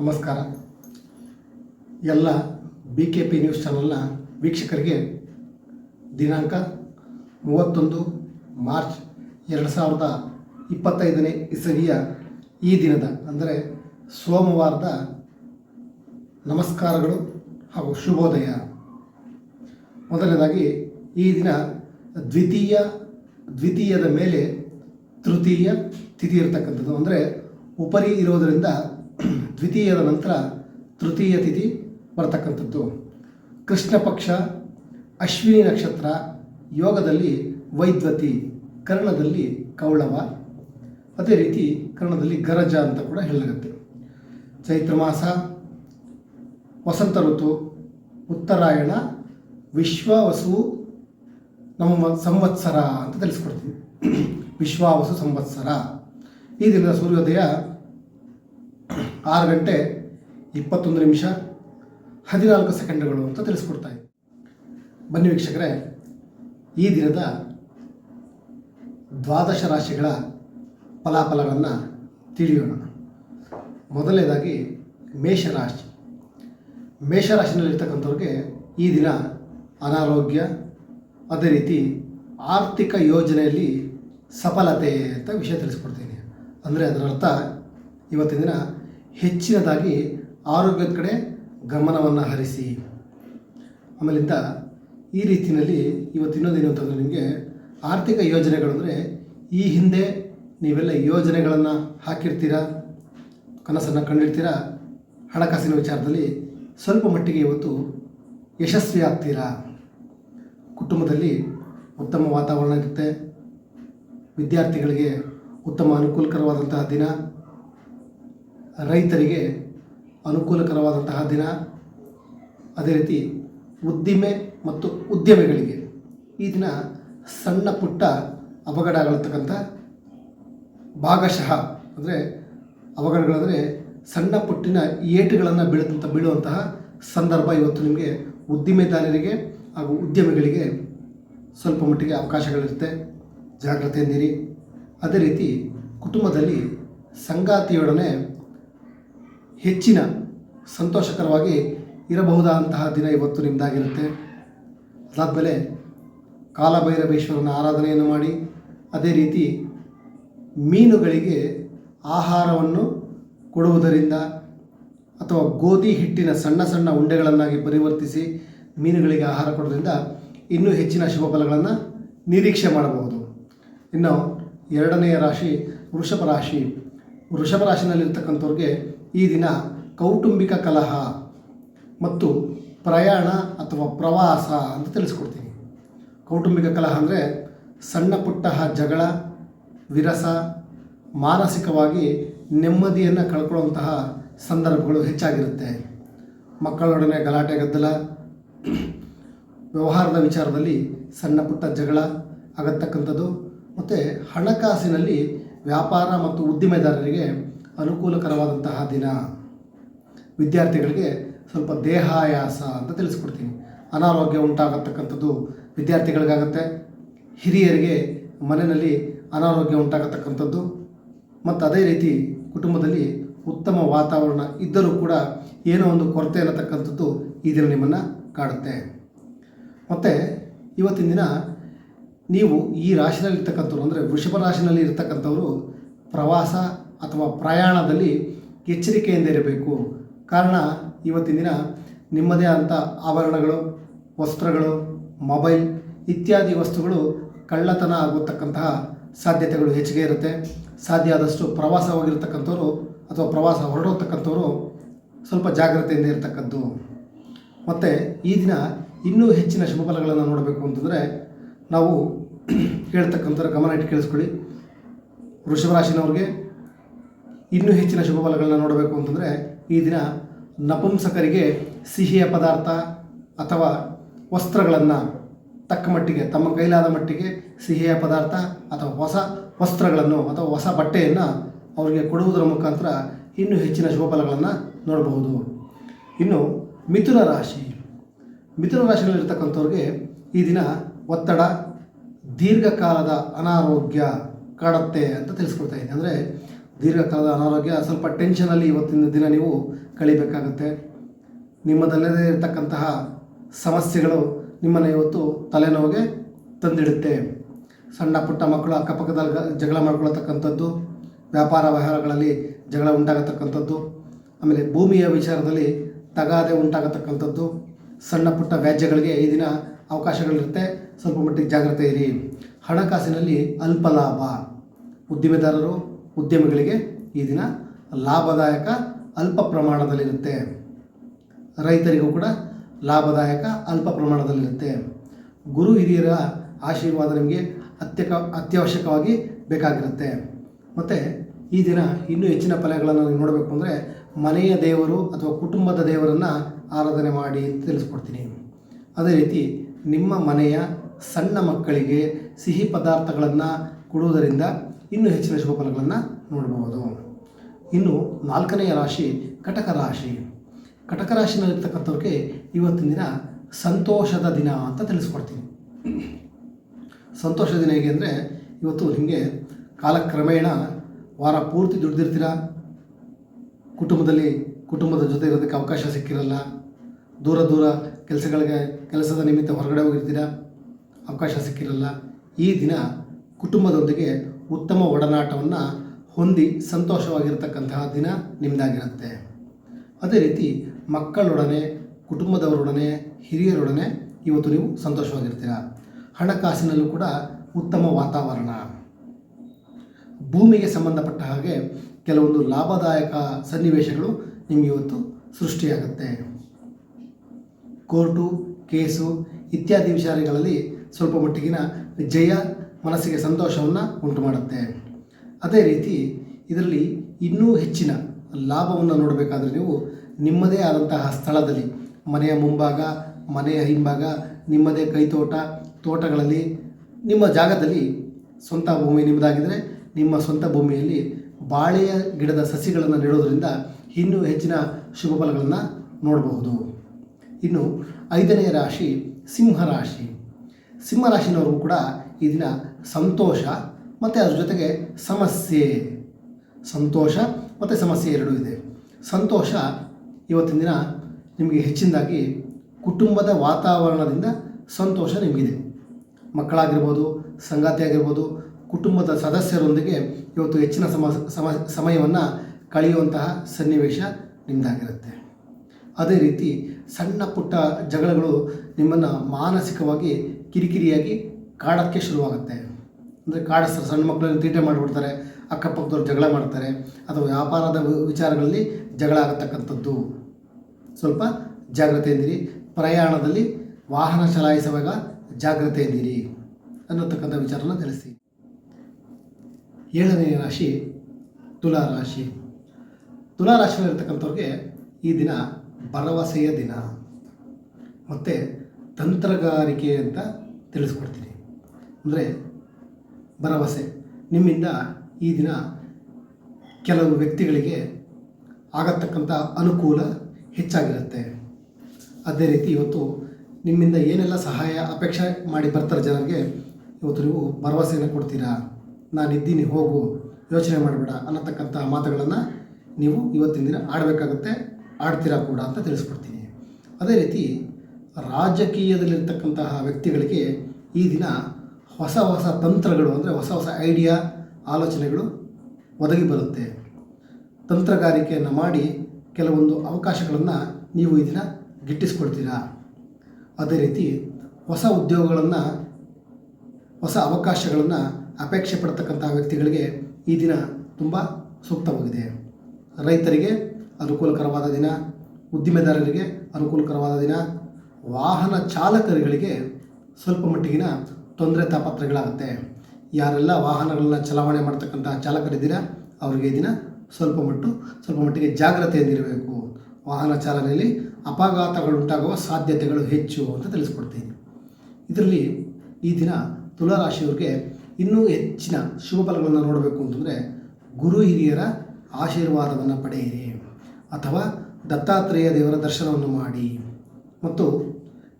ನಮಸ್ಕಾರ. ಎಲ್ಲ B K P news ಚಾನಲ್ನ ವೀಕ್ಷಕರಿಗೆ ದಿನಾಂಕ ಮೂವತ್ತೊಂದು ಮಾರ್ಚ್ ಎರಡು ಸಾವಿರದ ಇಪ್ಪತ್ತೈದನೇ ಇಸವಿಯ ಈ ದಿನದ, ಅಂದರೆ ಸೋಮವಾರದ ನಮಸ್ಕಾರಗಳು ಹಾಗೂ ಶುಭೋದಯ. ಮೊದಲನೇದಾಗಿ, ಈ ದಿನ ದ್ವಿತೀಯ, ದ್ವಿತೀಯದ ಮೇಲೆ ತೃತೀಯ ತಿಥಿ ಇರತಕ್ಕಂಥದ್ದು. ಅಂದರೆ ಉಪರಿ ಇರೋದರಿಂದ ದ್ವಿತೀಯದ ನಂತರ ತೃತೀಯ ತಿಥಿ ಬರ್ತಕ್ಕಂಥದ್ದು. ಕೃಷ್ಣ ಪಕ್ಷ, ಅಶ್ವಿನಿ ನಕ್ಷತ್ರ, ಯೋಗದಲ್ಲಿ ವೈದ್ವತಿ, ಕರ್ಣದಲ್ಲಿ ಕೌಳವ, ಅದೇ ರೀತಿ ಕರ್ಣದಲ್ಲಿ ಗರಜ ಅಂತ ಕೂಡ ಹೇಳಲಾಗುತ್ತೆ. ಚೈತ್ರ ಮಾಸ, ವಸಂತ ಋತು, ಉತ್ತರಾಯಣ, ವಿಶ್ವಾವಸು ನಮ್ಮ ಸಂವತ್ಸರ ಅಂತ ತಿಳಿಸ್ಕೊಡ್ತೀವಿ. ವಿಶ್ವಾವಸು ಸಂವತ್ಸರ. ಈ ದಿನದ ಸೂರ್ಯೋದಯ ಆರು ಗಂಟೆ ಇಪ್ಪತ್ತೊಂದು ನಿಮಿಷ ಹದಿನಾಲ್ಕು ಸೆಕೆಂಡ್ಗಳು ಅಂತ ತಿಳಿಸ್ಕೊಡ್ತಾ ಇದೆ ಬನ್ನಿ ವೀಕ್ಷಕರೇ, ಈ ದಿನದ ದ್ವಾದಶ ರಾಶಿಗಳ ಫಲಾಫಲಗಳನ್ನು ತಿಳಿಯೋಣ. ಮೊದಲನೇದಾಗಿ ಮೇಷರಾಶಿ ಮೇಷರಾಶಿನಲ್ಲಿರ್ತಕ್ಕಂಥವ್ರಿಗೆ ಈ ದಿನ ಅನಾರೋಗ್ಯ, ಅದೇ ರೀತಿ ಆರ್ಥಿಕ ಯೋಜನೆಯಲ್ಲಿ ಸಫಲತೆ ಅಂತ ವಿಷಯ ತಿಳಿಸ್ಕೊಡ್ತೀನಿ ಅಂದರೆ ಅದರ ಅರ್ಥ ಇವತ್ತಿನ ದಿನ ಹೆಚ್ಚಿನದಾಗಿ ಆರೋಗ್ಯದ ಕಡೆ ಗಮನವನ್ನು ಹರಿಸಿ. ಆಮೇಲಿಂದ ಈ ರೀತಿಯಲ್ಲಿ ಇವತ್ತು ಇನ್ನೊಂದೇನು ಅಂತಂದರೆ ನಿಮಗೆ ಆರ್ಥಿಕ ಯೋಜನೆಗಳು ಅಂದರೆ ಈ ಹಿಂದೆ ನೀವೆಲ್ಲ ಯೋಜನೆಗಳನ್ನು ಹಾಕಿರ್ತೀರ? ಕನಸನ್ನು ಕಂಡಿರ್ತೀರಾ? ಹಣಕಾಸಿನ ವಿಚಾರದಲ್ಲಿ ಸ್ವಲ್ಪ ಮಟ್ಟಿಗೆ ಇವತ್ತು ಯಶಸ್ವಿ ಆಗ್ತೀರಾ? ಕುಟುಂಬದಲ್ಲಿ ಉತ್ತಮ ವಾತಾವರಣ ಇರುತ್ತೆ. ವಿದ್ಯಾರ್ಥಿಗಳಿಗೆ ಉತ್ತಮ ಅನುಕೂಲಕರವಾದಂತಹ ದಿನ. ರೈತರಿಗೆ ಅನುಕೂಲಕರವಾದಂತಹ ದಿನ. ಅದೇ ರೀತಿ ಉದ್ದಿಮೆ ಮತ್ತು ಉದ್ಯಮಿಗಳಿಗೆ ಈ ದಿನ ಸಣ್ಣ ಪುಟ್ಟ ಅವಘಡಗಳತಕ್ಕಂಥ ಭಾಗಶಃ ಅಂದರೆ ಅವಘಡಗಳಂದರೆ ಸಣ್ಣ ಪುಟ್ಟಿನ ಏಟುಗಳನ್ನು ಬೀಳುತ್ತಂತ ಬೀಳುವಂತಹ ಸಂದರ್ಭ ಇವತ್ತು ನಿಮಗೆ ಉದ್ದಿಮೆದಾರರಿಗೆ ಹಾಗೂ ಉದ್ಯಮಿಗಳಿಗೆ ಸ್ವಲ್ಪ ಮಟ್ಟಿಗೆ ಅವಕಾಶಗಳಿರುತ್ತೆ. ಜಾಗ್ರತೆಯಿಂದಿರಿ. ಅದೇ ರೀತಿ ಕುಟುಂಬದಲ್ಲಿ ಸಂಗಾತಿಯೊಡನೆ ಹೆಚ್ಚಿನ ಸಂತೋಷಕರವಾಗಿ ಇರಬಹುದಾದಂತಹ ದಿನ ಇವತ್ತು ನಿಮ್ಮದಾಗಿರುತ್ತೆ ಅದಾದಮೇಲೆ ಕಾಲಭೈರವೇಶ್ವರನ ಆರಾಧನೆಯನ್ನು ಮಾಡಿ, ಅದೇ ರೀತಿ ಮೀನುಗಳಿಗೆ ಆಹಾರವನ್ನು ಕೊಡುವುದರಿಂದ ಅಥವಾ ಗೋಧಿ ಹಿಟ್ಟಿನ ಸಣ್ಣ ಸಣ್ಣ ಉಂಡೆಗಳನ್ನಾಗಿ ಪರಿವರ್ತಿಸಿ ಮೀನುಗಳಿಗೆ ಆಹಾರ ಕೊಡೋದ್ರಿಂದ ಇನ್ನೂ ಹೆಚ್ಚಿನ ಶುಭ ಫಲಗಳನ್ನು ನಿರೀಕ್ಷೆ ಮಾಡಬಹುದು. ಇನ್ನು ಎರಡನೆಯ ರಾಶಿ ವೃಷಭ ರಾಶಿ. ವೃಷಭ ರಾಶಿನಲ್ಲಿರ್ತಕ್ಕಂಥವ್ರಿಗೆ ಈ ದಿನ ಕೌಟುಂಬಿಕ ಕಲಹ ಮತ್ತು ಪ್ರಯಾಣ ಅಥವಾ ಪ್ರವಾಸ ಅಂತ ತಿಳಿಸ್ಕೊಡ್ತೀನಿ. ಕೌಟುಂಬಿಕ ಕಲಹ ಅಂದರೆ ಸಣ್ಣ ಪುಟ್ಟ ಜಗಳ, ವಿರಸ, ಮಾನಸಿಕವಾಗಿ ನೆಮ್ಮದಿಯನ್ನು ಕಳ್ಕೊಳ್ಳುವಂತಹ ಸಂದರ್ಭಗಳು ಹೆಚ್ಚಾಗಿರುತ್ತೆ. ಮಕ್ಕಳೊಡನೆ ಗಲಾಟೆ, ಗದ್ದಲ, ವ್ಯವಹಾರದ ವಿಚಾರದಲ್ಲಿ ಸಣ್ಣ ಪುಟ್ಟ ಜಗಳ ಆಗತಕ್ಕಂಥದ್ದು ಮತ್ತು ಹಣಕಾಸಿನಲ್ಲಿ ವ್ಯಾಪಾರ ಮತ್ತು ಉದ್ದಿಮೆದಾರರಿಗೆ ಅನುಕೂಲಕರವಾದಂತಹ ದಿನ. ವಿದ್ಯಾರ್ಥಿಗಳಿಗೆ ಸ್ವಲ್ಪ ದೇಹಾಯಾಸ ಅಂತ ತಿಳಿಸ್ಕೊಡ್ತೀನಿ. ಅನಾರೋಗ್ಯ ಉಂಟಾಗತಕ್ಕಂಥದ್ದು ವಿದ್ಯಾರ್ಥಿಗಳಿಗಾಗತ್ತೆ. ಹಿರಿಯರಿಗೆ ಮನೆಯಲ್ಲಿ ಅನಾರೋಗ್ಯ ಉಂಟಾಗತಕ್ಕಂಥದ್ದು. ಮತ್ತು ಅದೇ ರೀತಿ ಕುಟುಂಬದಲ್ಲಿ ಉತ್ತಮ ವಾತಾವರಣ ಇದ್ದರೂ ಕೂಡ ಏನೋ ಒಂದು ಕೊರತೆ ಅನ್ನತಕ್ಕಂಥದ್ದು ಈ ದಿನ ನಿಮ್ಮನ್ನು ಕಾಡುತ್ತೆ. ಮತ್ತು ಇವತ್ತಿನ ದಿನ ನೀವು ಈ ರಾಶಿನಲ್ಲಿರ್ತಕ್ಕಂಥವ್ರು ಅಂದರೆ ವೃಷಭ ರಾಶಿನಲ್ಲಿ ಇರ್ತಕ್ಕಂಥವರು ಪ್ರವಾಸ ಅಥವಾ ಪ್ರಯಾಣದಲ್ಲಿ ಎಚ್ಚರಿಕೆಯಿಂದ ಇರಬೇಕು. ಕಾರಣ, ಇವತ್ತಿನ ದಿನ ನಿಮ್ಮದೇ ಆದಂಥ ಆಭರಣಗಳು, ವಸ್ತ್ರಗಳು, ಮೊಬೈಲ್ ಇತ್ಯಾದಿ ವಸ್ತುಗಳು ಕಳ್ಳತನ ಆಗುತ್ತಕ್ಕಂತಹ ಸಾಧ್ಯತೆಗಳು ಹೆಚ್ಚಿಗೆ ಇರುತ್ತೆ. ಸಾಧ್ಯ ಆದಷ್ಟು ಪ್ರವಾಸ ಹೋಗಿರ್ತಕ್ಕಂಥವ್ರು ಅಥವಾ ಪ್ರವಾಸ ಹೊರಡೋತಕ್ಕಂಥವ್ರು ಸ್ವಲ್ಪ ಜಾಗ್ರತೆಯಿಂದ ಇರತಕ್ಕದ್ದು. ಮತ್ತು ಈ ದಿನ ಇನ್ನೂ ಹೆಚ್ಚಿನ ಶುಭ ಫಲಗಳನ್ನು ನೋಡಬೇಕು ಅಂತಂದರೆ, ನಾವು ಹೇಳ್ತಕ್ಕಂಥವ್ರ ಗಮನ ಇಟ್ಟು ಕೇಳಿಸ್ಕೊಳ್ಳಿ. ವೃಷಭ ರಾಶಿನವ್ರಿಗೆ ಇನ್ನೂ ಹೆಚ್ಚಿನ ಶುಭ ಫಲಗಳನ್ನ ನೋಡಬೇಕು ಅಂತಂದರೆ ಈ ದಿನ ನಪುಂಸಕರಿಗೆ ಸಿಹಿಯ ಪದಾರ್ಥ ಅಥವಾ ವಸ್ತ್ರಗಳನ್ನು ತಕ್ಕ ಮಟ್ಟಿಗೆ, ತಮ್ಮ ಕೈಲಾದ ಮಟ್ಟಿಗೆ ಸಿಹಿಯ ಪದಾರ್ಥ ಅಥವಾ ಹೊಸ ವಸ್ತ್ರಗಳನ್ನು ಅಥವಾ ಹೊಸ ಬಟ್ಟೆಯನ್ನು ಅವರಿಗೆ ಕೊಡುವುದರ ಮುಖಾಂತರ ಇನ್ನೂ ಹೆಚ್ಚಿನ ಶುಭ ಫಲಗಳನ್ನು ನೋಡಬಹುದು. ಇನ್ನು ಮಿಥುನ ರಾಶಿ. ಮಿಥುನ ರಾಶಿಯಲ್ಲಿರ್ತಕ್ಕಂಥವ್ರಿಗೆ ಈ ದಿನ ಒತ್ತಡ, ದೀರ್ಘಕಾಲದ ಅನಾರೋಗ್ಯ ಕಾಡುತ್ತೆ ಅಂತ ತಿಳಿಸ್ಕೊಡ್ತಾ ಇದ್ದೀನಿ. ಅಂದರೆ ದೀರ್ಘಕಾಲದ ಅನಾರೋಗ್ಯ, ಸ್ವಲ್ಪ ಟೆನ್ಷನಲ್ಲಿ ಇವತ್ತಿನ ದಿನ ನೀವು ಕಳಿಬೇಕಾಗುತ್ತೆ. ನಿಮ್ಮದಲ್ಲದೇ ಇರತಕ್ಕಂತಹ ಸಮಸ್ಯೆಗಳು ನಿಮ್ಮನ್ನು ಇವತ್ತು ತಲೆನೋವಿಗೆ ತಂದಿಡುತ್ತೆ. ಸಣ್ಣ ಪುಟ್ಟ ಮಕ್ಕಳು ಅಕ್ಕಪಕ್ಕದಲ್ಲಿ ಜಗಳ ಮಾಡ್ಕೊಳ್ತಕ್ಕಂಥದ್ದು, ವ್ಯಾಪಾರ ವ್ಯವಹಾರಗಳಲ್ಲಿ ಜಗಳ ಉಂಟಾಗತಕ್ಕಂಥದ್ದು, ಆಮೇಲೆ ಭೂಮಿಯ ವಿಚಾರದಲ್ಲಿ ತಗಾದೆ ಉಂಟಾಗತಕ್ಕಂಥದ್ದು, ಸಣ್ಣ ಪುಟ್ಟ ವ್ಯಾಜ್ಯಗಳಿಗೆ ಈ ದಿನ ಅವಕಾಶಗಳಿರುತ್ತೆ. ಸ್ವಲ್ಪ ಮಟ್ಟಿಗೆ ಜಾಗ್ರತೆ ಇರಿ. ಹಣಕಾಸಿನಲ್ಲಿ ಅಲ್ಪ ಲಾಭ ಉದ್ದಿಮೆದಾರರು ಉದ್ಯಮಿಗಳಿಗೆ ಈ ದಿನ ಲಾಭದಾಯಕ ಅಲ್ಪ ಪ್ರಮಾಣದಲ್ಲಿರುತ್ತೆ. ರೈತರಿಗೂ ಕೂಡ ಲಾಭದಾಯಕ ಅಲ್ಪ ಪ್ರಮಾಣದಲ್ಲಿರುತ್ತೆ. ಗುರು ಹಿರಿಯರ ಆಶೀರ್ವಾದ ನಿಮಗೆ ಅತ್ಯಕ ಅತ್ಯವಶ್ಯಕವಾಗಿ ಬೇಕಾಗಿರುತ್ತೆ. ಮತ್ತು ಈ ದಿನ ಇನ್ನೂ ಹೆಚ್ಚಿನ ಫಲಗಳನ್ನು ನೋಡಬೇಕು ಅಂದರೆ ಮನೆಯ ದೇವರು ಅಥವಾ ಕುಟುಂಬದ ದೇವರನ್ನು ಆರಾಧನೆ ಮಾಡಿ ಅಂತ ತಿಳಿಸ್ಕೊಡ್ತೀನಿ. ಅದೇ ರೀತಿ ನಿಮ್ಮ ಮನೆಯ ಸಣ್ಣ ಮಕ್ಕಳಿಗೆ ಸಿಹಿ ಪದಾರ್ಥಗಳನ್ನು ಕೊಡುವುದರಿಂದ ಇನ್ನೂ ಹೆಚ್ಚಿನ ಶುಭ ಫಲಗಳನ್ನು ನೋಡಬಹುದು ಇನ್ನು ನಾಲ್ಕನೆಯ ರಾಶಿ ಕಟಕ ರಾಶಿ. ಕಟಕ ರಾಶಿನಲ್ಲಿರ್ತಕ್ಕಂಥವ್ರಿಗೆ ಇವತ್ತಿನ ದಿನ ಸಂತೋಷದ ದಿನ ಅಂತ ತಿಳಿಸ್ಕೊಡ್ತೀನಿ. ಸಂತೋಷದ ದಿನ ಹೇಗೆ ಅಂದರೆ ಇವತ್ತು ನಿಮಗೆ ಕಾಲಕ್ರಮೇಣ ವಾರ ಪೂರ್ತಿ ದುಡ್ದಿರ್ತೀರ? ಕುಟುಂಬದಲ್ಲಿ ಕುಟುಂಬದ ಜೊತೆ ಇರೋದಕ್ಕೆ ಅವಕಾಶ ಸಿಕ್ಕಿರಲ್ಲ. ದೂರ ದೂರ ಕೆಲಸಗಳಿಗೆ ಕೆಲಸದ ನಿಮಿತ್ತ ಹೊರಗಡೆ ಹೋಗಿರ್ತೀರ? ಅವಕಾಶ ಸಿಕ್ಕಿರಲ್ಲ. ಈ ದಿನ ಕುಟುಂಬದೊಂದಿಗೆ ಉತ್ತಮ ಒಡನಾಟವನ್ನು ಹೊಂದಿ ಸಂತೋಷವಾಗಿರ್ತಕ್ಕಂತಹ ದಿನ ನಿಮ್ಮದಾಗಿರುತ್ತೆ ಅದೇ ರೀತಿ ಮಕ್ಕಳೊಡನೆ, ಕುಟುಂಬದವರೊಡನೆ, ಹಿರಿಯರೊಡನೆ ಇವತ್ತು ನೀವು ಸಂತೋಷವಾಗಿರ್ತೀರ? ಹಣಕಾಸಿನಲ್ಲೂ ಕೂಡ ಉತ್ತಮ ವಾತಾವರಣ. ಭೂಮಿಗೆ ಸಂಬಂಧಪಟ್ಟ ಹಾಗೆ ಕೆಲವೊಂದು ಲಾಭದಾಯಕ ಸನ್ನಿವೇಶಗಳು ನಿಮಗೆ ಇವತ್ತು ಸೃಷ್ಟಿಯಾಗುತ್ತೆ. ಕೋರ್ಟು, ಕೇಸು ಇತ್ಯಾದಿ ವಿಚಾರಗಳಲ್ಲಿ ಸ್ವಲ್ಪ ಮಟ್ಟಿಗಿನ ಜಯ ಮನಸ್ಸಿಗೆ ಸಂತೋಷವನ್ನು ಉಂಟು ಮಾಡುತ್ತೆ ಅದೇ ರೀತಿ ಇದರಲ್ಲಿ ಇನ್ನೂ ಹೆಚ್ಚಿನ ಲಾಭವನ್ನು ನೋಡಬೇಕಾದ್ರೆ ನೀವು ನಿಮ್ಮದೇ ಆದಂತಹ ಸ್ಥಳದಲ್ಲಿ, ಮನೆಯ ಮುಂಭಾಗ, ಮನೆಯ ಹಿಂಭಾಗ, ನಿಮ್ಮದೇ ಕೈತೋಟ ತೋಟಗಳಲ್ಲಿ, ನಿಮ್ಮ ಜಾಗದಲ್ಲಿ ಸ್ವಂತ ಭೂಮಿ ನಿಮ್ಮದಾಗಿದ್ದರೆ ನಿಮ್ಮ ಸ್ವಂತ ಭೂಮಿಯಲ್ಲಿ ಬಾಳೆಯ ಗಿಡದ ಸಸಿಗಳನ್ನು ನೆಡೋದರಿಂದ ಇನ್ನೂ ಹೆಚ್ಚಿನ ಶುಭ ಫಲಗಳನ್ನು ನೋಡಬಹುದು. ಇನ್ನು ಐದನೆಯ ರಾಶಿ ಸಿಂಹ ರಾಶಿ. ಸಿಂಹ ರಾಶಿನವರು ಕೂಡ ಈ ದಿನ ಸಂತೋಷ, ಮತ್ತು ಅದ್ರ ಜೊತೆಗೆ ಸಮಸ್ಯೆ. ಸಂತೋಷ ಮತ್ತು ಸಮಸ್ಯೆ ಎರಡೂ ಇದೆ. ಸಂತೋಷ ಇವತ್ತಿನ ದಿನ ನಿಮಗೆ ಹೆಚ್ಚಿನದಾಗಿ ಕುಟುಂಬದ ವಾತಾವರಣದಿಂದ ಸಂತೋಷ ನಿಮಗಿದೆ. ಮಕ್ಕಳಾಗಿರ್ಬೋದು, ಸಂಗಾತಿ ಆಗಿರ್ಬೋದು, ಕುಟುಂಬದ ಸದಸ್ಯರೊಂದಿಗೆ ಇವತ್ತು ಹೆಚ್ಚಿನ ಸಮ ಸಮ, ಸಮಯವನ್ನು ಕಳೆಯುವಂತಹ ಸನ್ನಿವೇಶ ನಿಮ್ಮದಾಗಿರುತ್ತೆ ಅದೇ ರೀತಿ ಸಣ್ಣ ಪುಟ್ಟ ಜಗಳಗಳು ನಿಮ್ಮನ್ನು ಮಾನಸಿಕವಾಗಿ ಕಿರಿಕಿರಿಯಾಗಿ ಕಾಡೋಕ್ಕೆ ಶುರುವಾಗುತ್ತೆ. ಅಂದರೆ ಕಾಡಿಸ್ತಾರೆ ಸಣ್ಣ ಮಕ್ಕಳನ್ನು ತೀಟೆ ಮಾಡಿಬಿಡ್ತಾರೆ, ಅಕ್ಕಪಕ್ಕದವ್ರು ಜಗಳ ಮಾಡ್ತಾರೆ. ಅಥವಾ ವ್ಯಾಪಾರದ ವಿಚಾರಗಳಲ್ಲಿ ಜಗಳ ಆಗತಕ್ಕಂಥದ್ದು. ಸ್ವಲ್ಪ ಜಾಗ್ರತೆಯಿಂದಿರಿ ಪ್ರಯಾಣದಲ್ಲಿ ವಾಹನ ಚಲಾಯಿಸುವಾಗ ಜಾಗ್ರತೆಯಿಂದಿರಿ ಅನ್ನತಕ್ಕಂಥ ವಿಚಾರನ ತಿಳಿಸಿ ಏಳನೇ ರಾಶಿ ತುಲಾ ರಾಶಿ. ತುಲಾ ರಾಶಿಯಲ್ಲಿರ್ತಕ್ಕಂಥವ್ರಿಗೆ ಈ ದಿನ ಭರವಸೆಯ ದಿನ. ಮತ್ತು ತಂತ್ರಗಾರಿಕೆ ಅಂತ ತಿಳಿಸ್ಕೊಡ್ತೀನಿ. ಅಂದರೆ ಭರವಸೆ. ನಿಮ್ಮಿಂದ ಈ ದಿನ ಕೆಲವು ವ್ಯಕ್ತಿಗಳಿಗೆ ಆಗತಕ್ಕಂಥ ಅನುಕೂಲ ಹೆಚ್ಚಾಗಿರುತ್ತೆ. ಅದೇ ರೀತಿ ಇವತ್ತು ನಿಮ್ಮಿಂದ ಏನೆಲ್ಲ ಸಹಾಯ, ಅಪೇಕ್ಷೆ ಮಾಡಿ ಬರ್ತಾರೆ ಜನರಿಗೆ, ಇವತ್ತು ನೀವು ಭರವಸೆಯನ್ನು ಕೊಡ್ತೀರಾ? ನಾನಿದ್ದೀನಿ, ಹೋಗು, ಯೋಚನೆ ಮಾಡಬೇಡ ಅನ್ನತಕ್ಕಂಥ ಮಾತುಗಳನ್ನು ನೀವು ಇವತ್ತಿನ ದಿನ ಆಡಬೇಕಾಗುತ್ತೆ, ಆಡ್ತೀರಾ ಕೂಡ ಅಂತ ತಿಳಿಸ್ಕೊಡ್ತೀನಿ. ಅದೇ ರೀತಿ ರಾಜಕೀಯದಲ್ಲಿರ್ತಕ್ಕಂತಹ ವ್ಯಕ್ತಿಗಳಿಗೆ ಈ ದಿನ ಹೊಸ ಹೊಸ ತಂತ್ರಗಳು ಅಂದರೆ ಹೊಸ ಹೊಸ ಐಡಿಯಾ ಆಲೋಚನೆಗಳು ಒದಗಿ ಬರುತ್ತೆ. ತಂತ್ರಗಾರಿಕೆಯನ್ನು ಮಾಡಿ ಕೆಲವೊಂದು ಅವಕಾಶಗಳನ್ನು ನೀವು ಈ ದಿನ ಗಿಟ್ಟಿಸ್ಕೊಳ್ತೀರಾ ಅದೇ ರೀತಿ ಹೊಸ ಉದ್ಯೋಗಗಳನ್ನು, ಹೊಸ ಅವಕಾಶಗಳನ್ನು ಅಪೇಕ್ಷೆ ಪಡ್ತಕ್ಕಂಥ ವ್ಯಕ್ತಿಗಳಿಗೆ ಈ ದಿನ ತುಂಬ ಸೂಕ್ತವಾಗಿದೆ. ರೈತರಿಗೆ ಅನುಕೂಲಕರವಾದ ದಿನ, ಉದ್ದಿಮೆದಾರರಿಗೆ ಅನುಕೂಲಕರವಾದ ದಿನ, ವಾಹನ ಚಾಲಕರುಗಳಿಗೆ ಸ್ವಲ್ಪ ಮಟ್ಟಿಗಿನ ತೊಂದರೆ ತಾಪತ್ರಗಳಾಗುತ್ತೆ ಯಾರೆಲ್ಲ ವಾಹನಗಳನ್ನ ಚಲಾವಣೆ ಮಾಡ್ತಕ್ಕಂಥ ಚಾಲಕರಿದ್ದೀರಾ ಅವರಿಗೆ ದಿನ ಸ್ವಲ್ಪ ಮಟ್ಟು, ಸ್ವಲ್ಪ ಮಟ್ಟಿಗೆ ಜಾಗ್ರತೆಯಿಂದಿರಬೇಕು ವಾಹನ ಚಾಲನೆಯಲ್ಲಿ ಅಪಘಾತಗಳುಂಟಾಗುವ ಸಾಧ್ಯತೆಗಳು ಹೆಚ್ಚು ಅಂತ ತಿಳಿಸ್ಕೊಡ್ತೀನಿ. ಇದರಲ್ಲಿ ಈ ದಿನ ತುಲಾರಾಶಿಯವ್ರಿಗೆ ಇನ್ನೂ ಹೆಚ್ಚಿನ ಶುಭ ಫಲಗಳನ್ನು ನೋಡಬೇಕು ಅಂತಂದರೆ ಗುರು ಹಿರಿಯರ ಆಶೀರ್ವಾದವನ್ನು ಪಡೆಯಿರಿ ಅಥವಾ ದತ್ತಾತ್ರೇಯ ದೇವರ ದರ್ಶನವನ್ನು ಮಾಡಿ. ಮತ್ತು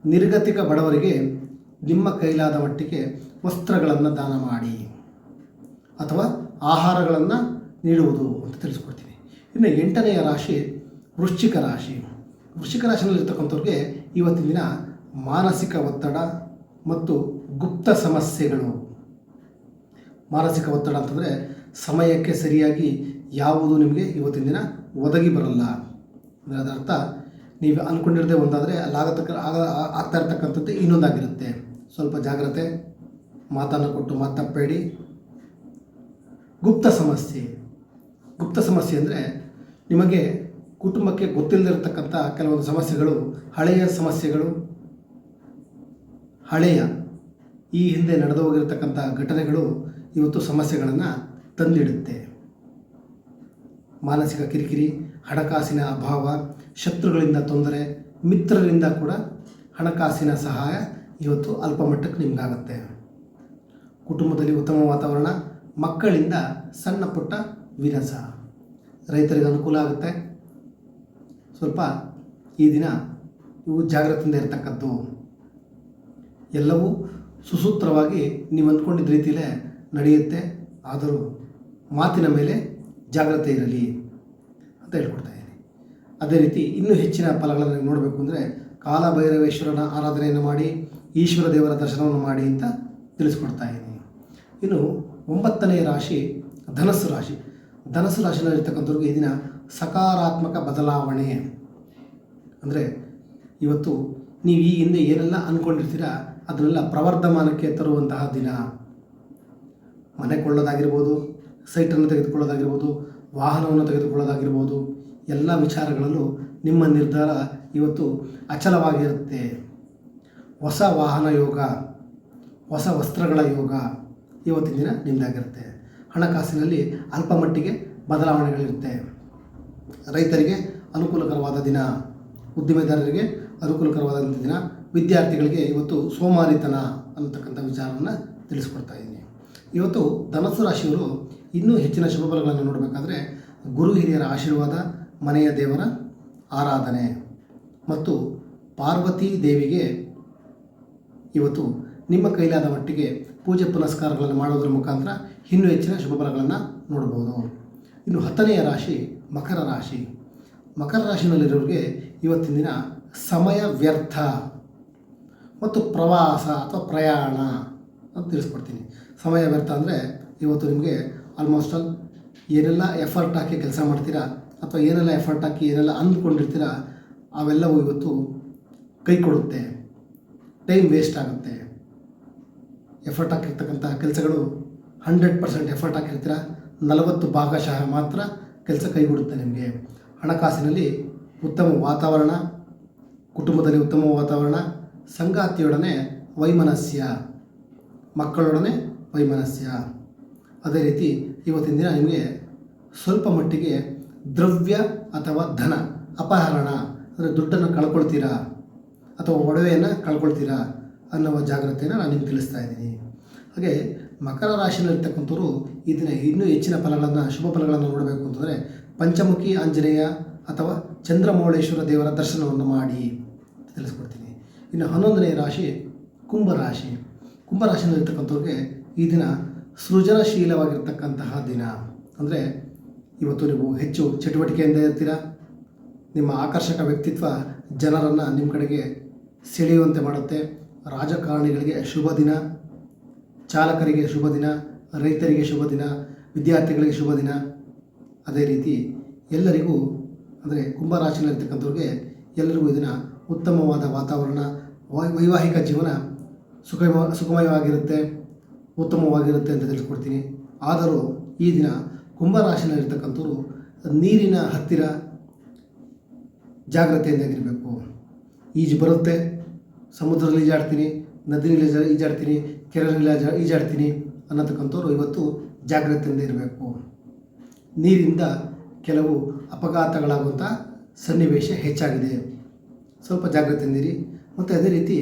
ನಿರ್ಗತಿಕ ಬಡವರಿಗೆ ನಿಮ್ಮ ಕೈಲಾದ ಮಟ್ಟಿಗೆ ವಸ್ತ್ರಗಳನ್ನು ದಾನ ಮಾಡಿ ಅಥವಾ ಆಹಾರಗಳನ್ನು ನೀಡುವುದು ಅಂತ ತಿಳಿಸ್ಕೊಡ್ತೀನಿ. ಇನ್ನು ಎಂಟನೆಯ ರಾಶಿ ವೃಶ್ಚಿಕ ರಾಶಿ. ವೃಶ್ಚಿಕ ರಾಶಿಯಲ್ಲಿರ್ತಕ್ಕಂಥವ್ರಿಗೆ ಇವತ್ತಿನ ದಿನ ಮಾನಸಿಕ ಒತ್ತಡ ಮತ್ತು ಗುಪ್ತ ಸಮಸ್ಯೆಗಳು. ಮಾನಸಿಕ ಒತ್ತಡ ಅಂತಂದರೆ ಸಮಯಕ್ಕೆ ಸರಿಯಾಗಿ ಯಾವುದು ನಿಮಗೆ ಇವತ್ತಿನ ದಿನ ಒದಗಿ ಬರಲ್ಲ. ಅಂದರೆ ಅದರ ಅರ್ಥ, ನೀವು ಅಂದ್ಕೊಂಡಿರದೆ ಒಂದಾದರೆ ಅಲ್ಲಾಗತಕ್ಕ ಆಗ ಆಗ್ತಾ ಇರ್ತಕ್ಕಂಥದ್ದು ಇನ್ನೊಂದಾಗಿರುತ್ತೆ. ಸ್ವಲ್ಪ ಜಾಗ್ರತೆ, ಮಾತನ್ನು ಕೊಟ್ಟು ಮಾತಪ್ಪೇಡಿ. ಗುಪ್ತ ಸಮಸ್ಯೆ. ಗುಪ್ತ ಸಮಸ್ಯೆ ಅಂದರೆ ನಿಮಗೆ ಕುಟುಂಬಕ್ಕೆ ಗೊತ್ತಿಲ್ಲದಿರತಕ್ಕಂಥ ಕೆಲವೊಂದು ಸಮಸ್ಯೆಗಳು, ಹಳೆಯ ಸಮಸ್ಯೆಗಳು, ಹಳೆಯ, ಈ ಹಿಂದೆ ನಡೆದು ಹೋಗಿರತಕ್ಕಂಥ ಘಟನೆಗಳು ಇವತ್ತು ಸಮಸ್ಯೆಗಳನ್ನು ತಂದಿಡುತ್ತೆ. ಮಾನಸಿಕ ಕಿರಿಕಿರಿ, ಹಣಕಾಸಿನ ಅಭಾವ, ಶತ್ರುಗಳಿಂದ ತೊಂದರೆ, ಮಿತ್ರರಿಂದ ಕೂಡ ಹಣಕಾಸಿನ ಸಹಾಯ ಇವತ್ತು ಅಲ್ಪ ಮಟ್ಟಕ್ಕೆ ನಿಮಗಾಗುತ್ತೆ. ಕುಟುಂಬದಲ್ಲಿ ಉತ್ತಮ ವಾತಾವರಣ, ಮಕ್ಕಳಿಂದ ಸಣ್ಣ ಪುಟ್ಟ ವಿರಸ. ರೈತರಿಗೆ ಅನುಕೂಲ ಆಗುತ್ತೆ. ಸ್ವಲ್ಪ ಈ ದಿನ ಇವು ಜಾಗ್ರತೆಯಿಂದ ಇರತಕ್ಕದ್ದು. ಎಲ್ಲವೂ ಸುಸೂತ್ರವಾಗಿ ನೀವು ಅಂದ್ಕೊಂಡಿದ್ದ ರೀತಿಯಲ್ಲೇ ನಡೆಯುತ್ತೆ. ಆದರೂ ಮಾತಿನ ಮೇಲೆ ಜಾಗ್ರತೆ ಇರಲಿ ಅಂತ ಹೇಳ್ಕೊಡ್ತಾ ಇದ್ದೀನಿ. ಅದೇ ರೀತಿ ಇನ್ನೂ ಹೆಚ್ಚಿನ ಫಲಗಳನ್ನು ನೋಡಬೇಕು ಅಂದರೆ ಕಾಲಭೈರವೇಶ್ವರನ ಆರಾಧನೆಯನ್ನು ಮಾಡಿ ಈಶ್ವರ ದೇವರ ದರ್ಶನವನ್ನು ಮಾಡಿ ಅಂತ ತಿಳಿಸ್ಕೊಡ್ತಾ ಇದ್ದೀನಿ. ಇನ್ನು ಒಂಬತ್ತನೇ ರಾಶಿ ಧನಸ್ಸು ರಾಶಿ. ಧನಸ್ಸು ರಾಶಿಯಲ್ಲಿರ್ತಕ್ಕಂಥವ್ರಿಗೆ ಈ ದಿನ ಸಕಾರಾತ್ಮಕ ಬದಲಾವಣೆ. ಅಂದರೆ ಇವತ್ತು ನೀವು ಈ ಹಿಂದೆ ಏನೆಲ್ಲ ಅಂದ್ಕೊಂಡಿರ್ತೀರ ಅದನ್ನೆಲ್ಲ ಪ್ರವರ್ಧಮಾನಕ್ಕೆ ತರುವಂತಹ ದಿನ. ಮನೆ ಕೊಳ್ಳೋದಾಗಿರ್ಬೋದು ಸೈಟನ್ನು ತೆಗೆದುಕೊಳ್ಳೋದಾಗಿರ್ಬೋದು, ವಾಹನವನ್ನು ತೆಗೆದುಕೊಳ್ಳೋದಾಗಿರ್ಬೋದು, ಎಲ್ಲ ವಿಚಾರಗಳಲ್ಲೂ ನಿಮ್ಮ ನಿರ್ಧಾರ ಇವತ್ತು ಅಚಲವಾಗಿರುತ್ತೆ. ಹೊಸ ವಾಹನ ಯೋಗ, ಹೊಸ ವಸ್ತ್ರಗಳ ಯೋಗ ಇವತ್ತಿನ ದಿನ ನಿಮ್ಮದಾಗಿರುತ್ತೆ ಹಣಕಾಸಿನಲ್ಲಿ ಅಲ್ಪ ಮಟ್ಟಿಗೆ ಬದಲಾವಣೆಗಳಿರುತ್ತೆ. ರೈತರಿಗೆ ಅನುಕೂಲಕರವಾದ ದಿನ, ಉದ್ದಿಮೆದಾರರಿಗೆ ಅನುಕೂಲಕರವಾದಂಥ ದಿನ, ವಿದ್ಯಾರ್ಥಿಗಳಿಗೆ ಇವತ್ತು ಸೋಮಾರಿತನ ಅನ್ನತಕ್ಕಂಥ ವಿಚಾರವನ್ನು ತಿಳಿಸ್ಕೊಡ್ತಾ ಇದ್ದೀನಿ. ಇವತ್ತು ಧನಸ್ಸು ರಾಶಿಯವರು ಇನ್ನೂ ಹೆಚ್ಚಿನ ಶುಭ ಫಲಗಳನ್ನು ನೋಡಬೇಕಾದ್ರೆ ಗುರು ಹಿರಿಯರ ಆಶೀರ್ವಾದ, ಮನೆಯ ದೇವರ ಆರಾಧನೆ ಮತ್ತು ಪಾರ್ವತಿ ದೇವಿಗೆ ಇವತ್ತು ನಿಮ್ಮ ಕೈಲಾದ ಮಟ್ಟಿಗೆ ಪೂಜೆ ಪುನಸ್ಕಾರಗಳನ್ನು ಮಾಡೋದರ ಮುಖಾಂತರ ಇನ್ನೂ ಹೆಚ್ಚಿನ ಶುಭ ಫಲಗಳನ್ನು ನೋಡ್ಬೋದು. ಇನ್ನು ಹತ್ತನೆಯ ರಾಶಿ ಮಕರ ರಾಶಿ. ಮಕರ ರಾಶಿನಲ್ಲಿರೋರಿಗೆ ಇವತ್ತಿನ ದಿನ ಸಮಯ ವ್ಯರ್ಥ. ಮತ್ತು ಪ್ರವಾಸ ಅಥವಾ ಪ್ರಯಾಣ ಅಂತ ತಿಳಿಸ್ಕೊಡ್ತೀನಿ. ಸಮಯ ವ್ಯರ್ಥ ಅಂದರೆ ಇವತ್ತು ನಿಮಗೆ ಆಲ್ಮೋಸ್ಟ್ ಆಲ್ ಏನೆಲ್ಲ ಎಫರ್ಟ್ ಹಾಕಿ ಕೆಲಸ ಮಾಡ್ತೀರಾ ಅಥವಾ ಏನೆಲ್ಲ ಎಫರ್ಟ್ ಹಾಕಿ ಏನೆಲ್ಲ ಅಂದ್ಕೊಂಡಿರ್ತೀರಾ, ಅವೆಲ್ಲವೂ ಇವತ್ತು ಕೈ ಕೊಡುತ್ತೆ. ಟೈಮ್ ವೇಸ್ಟ್ ಆಗುತ್ತೆ. ಎಫರ್ಟ್ ಹಾಕಿರ್ತಕ್ಕಂಥ ಕೆಲಸಗಳು ಹಂಡ್ರೆಡ್ ಪರ್ಸೆಂಟ್ ಎಫರ್ಟ್ ಹಾಕಿರ್ತೀರ, ನಲವತ್ತು ಭಾಗಶಃ ಮಾತ್ರ ಕೆಲಸ ಕೈಗೂಡುತ್ತೆ ನಿಮಗೆ. ಹಣಕಾಸಿನಲ್ಲಿ ಉತ್ತಮ ವಾತಾವರಣ, ಕುಟುಂಬದಲ್ಲಿ ಉತ್ತಮ ವಾತಾವರಣ, ಸಂಗಾತಿಯೊಡನೆ ವೈಮನಸ್ಯ, ಮಕ್ಕಳೊಡನೆ ವೈಮನಸ್ಯ. ಅದೇ ರೀತಿ ಇವತ್ತಿನ ದಿನ ನಿಮಗೆ ಸ್ವಲ್ಪ ಮಟ್ಟಿಗೆ ದ್ರವ್ಯ ಅಥವಾ ಧನ ಅಪಹರಣ, ಅಂದರೆ ದುಡ್ಡನ್ನು ಕಳ್ಕೊಳ್ತೀರಾ? ಅಥವಾ ಒಡವೆಯನ್ನು ಕಳ್ಕೊಳ್ತೀರಾ ಅನ್ನುವ ಜಾಗ್ರತೆಯನ್ನು ನಾನು ನಿಮ್ಗೆ ತಿಳಿಸ್ತಾ ಇದ್ದೀನಿ. ಹಾಗೆ ಮಕರ ರಾಶಿಯಲ್ಲಿರ್ತಕ್ಕಂಥವ್ರು ಈ ದಿನ ಇನ್ನೂ ಹೆಚ್ಚಿನ ಫಲಗಳನ್ನು, ಶುಭ ಫಲಗಳನ್ನು ನೋಡಬೇಕು ಅಂತಂದರೆ ಪಂಚಮುಖಿ ಆಂಜನೇಯ ಅಥವಾ ಚಂದ್ರಮೌಳೇಶ್ವರ ದೇವರ ದರ್ಶನವನ್ನು ಮಾಡಿ ತಿಳಿಸ್ಕೊಡ್ತೀನಿ. ಇನ್ನು ಹನ್ನೊಂದನೇ ರಾಶಿ ಕುಂಭರಾಶಿ ಕುಂಭರಾಶಿಯಲ್ಲಿರ್ತಕ್ಕಂಥವ್ರಿಗೆ ಈ ದಿನ ಸೃಜನಶೀಲವಾಗಿರ್ತಕ್ಕಂತಹ ದಿನ. ಅಂದರೆ ಇವತ್ತು ನೀವು ಹೆಚ್ಚು ಚಟುವಟಿಕೆಯಿಂದ ಇರ್ತೀರ, ನಿಮ್ಮ ಆಕರ್ಷಕ ವ್ಯಕ್ತಿತ್ವ ಜನರನ್ನು ನಿಮ್ಮ ಕಡೆಗೆ ಸೆಳೆಯುವಂತೆ ಮಾಡುತ್ತೆ. ರಾಜಕಾರಣಿಗಳಿಗೆ ಶುಭ ದಿನ, ಚಾಲಕರಿಗೆ ಶುಭ ದಿನ, ರೈತರಿಗೆ ಶುಭ ದಿನ, ವಿದ್ಯಾರ್ಥಿಗಳಿಗೆ ಶುಭ ದಿನ. ಅದೇ ರೀತಿ ಎಲ್ಲರಿಗೂ, ಅಂದರೆ ಕುಂಭರಾಶಿಯಲ್ಲಿರ್ತಕ್ಕಂಥವ್ರಿಗೆ ಎಲ್ಲರಿಗೂ ಇದನ್ನು ಉತ್ತಮವಾದ ವಾತಾವರಣ ವೈವಾಹಿಕ ಜೀವನ ಸುಖಮ, ಸುಖಮಯವಾಗಿರುತ್ತೆ, ಉತ್ತಮವಾಗಿರುತ್ತೆ ಅಂತ ತಿಳಿಸ್ಕೊಡ್ತೀನಿ. ಆದರೂ ಈ ದಿನ ಕುಂಭರಾಶಿನಲ್ಲಿರ್ತಕ್ಕಂಥವ್ರು ನೀರಿನ ಹತ್ತಿರ ಜಾಗ್ರತೆಯಿಂದಾಗಿರಬೇಕು. ಈಜು ಬರುತ್ತೆ. ಸಮುದ್ರದಲ್ಲಿ ಈಜಾಡ್ತೀನಿ ನದಿಯಲ್ಲಿ ಈಜಾ ಈಜಾಡ್ತೀನಿ, ಕೆರೆಯಲ್ಲಿ ಈಜಾ ಈಜಾಡ್ತೀನಿ ಅನ್ನತಕ್ಕಂಥವ್ರು ಇವತ್ತು ಜಾಗ್ರತೆಯಿಂದ ಇರಬೇಕು. ನೀರಿಂದ ಕೆಲವು ಅಪಘಾತಗಳಾಗುವಂಥ ಸನ್ನಿವೇಶ ಹೆಚ್ಚಾಗಿದೆ. ಸ್ವಲ್ಪ ಜಾಗ್ರತೆಯಿಂದಿರಿ ಮತ್ತು ಅದೇ ರೀತಿ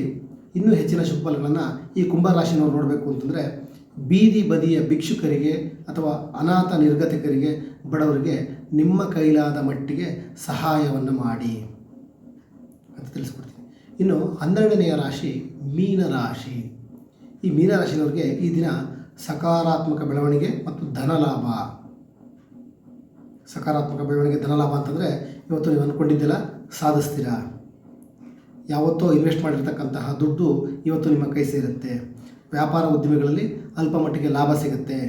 ಇನ್ನೂ ಹೆಚ್ಚಿನ ಶುಭ ಫಲಗಳನ್ನು ಈ ಕುಂಭರಾಶಿನವ್ರು ನೋಡಬೇಕು ಅಂತಂದರೆ ಬೀದಿ ಬದಿಯ ಭಿಕ್ಷುಕರಿಗೆ ಅಥವಾ ಅನಾಥ ನಿರ್ಗತಿಕರಿಗೆ, ಬಡವರಿಗೆ ನಿಮ್ಮ ಕೈಲಾದ ಮಟ್ಟಿಗೆ ಸಹಾಯವನ್ನು ಮಾಡಿ ಅಂತ ತಿಳಿಸ್ಕೊಡ್ತೀನಿ. ಇನ್ನು ಹನ್ನೆರಡನೆಯ ರಾಶಿ ಮೀನರಾಶಿ ಈ ಮೀನರಾಶಿನವ್ರಿಗೆ ಈ ದಿನ ಸಕಾರಾತ್ಮಕ ಬೆಳವಣಿಗೆ ಮತ್ತು ಧನಲಾಭ ಸಕಾರಾತ್ಮಕ ಬೆಳವಣಿಗೆ ಧನಲಾಭ ಅಂತಂದರೆ ಇವತ್ತು ನೀವು ಅಂದ್ಕೊಂಡಿದ್ದೆಲ್ಲ ಸಾಧಿಸ್ತೀರಾ? ಯಾವತ್ತೋ ಇನ್ವೆಸ್ಟ್ ಮಾಡಿರ್ತಕ್ಕಂತಹ ದುಡ್ಡು ಇವತ್ತು ನಿಮ್ಮ ಕೈ ಸೇರುತ್ತೆ. ವ್ಯಾಪಾರ ಉದ್ಯಮಿಗಳಲ್ಲಿ ಅಲ್ಪ ಮಟ್ಟಿಗೆ ಲಾಭ ಸಿಗುತ್ತೆ.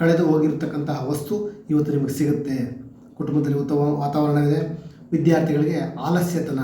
ಕಳೆದು ಹೋಗಿರ್ತಕ್ಕಂತಹ ವಸ್ತು ಇವತ್ತು ನಿಮಗೆ ಸಿಗುತ್ತೆ. ಕುಟುಂಬದಲ್ಲಿ ಉತ್ತಮ ವಾತಾವರಣವಿದೆ. ವಿದ್ಯಾರ್ಥಿಗಳಿಗೆ ಆಲಸ್ಯತನ.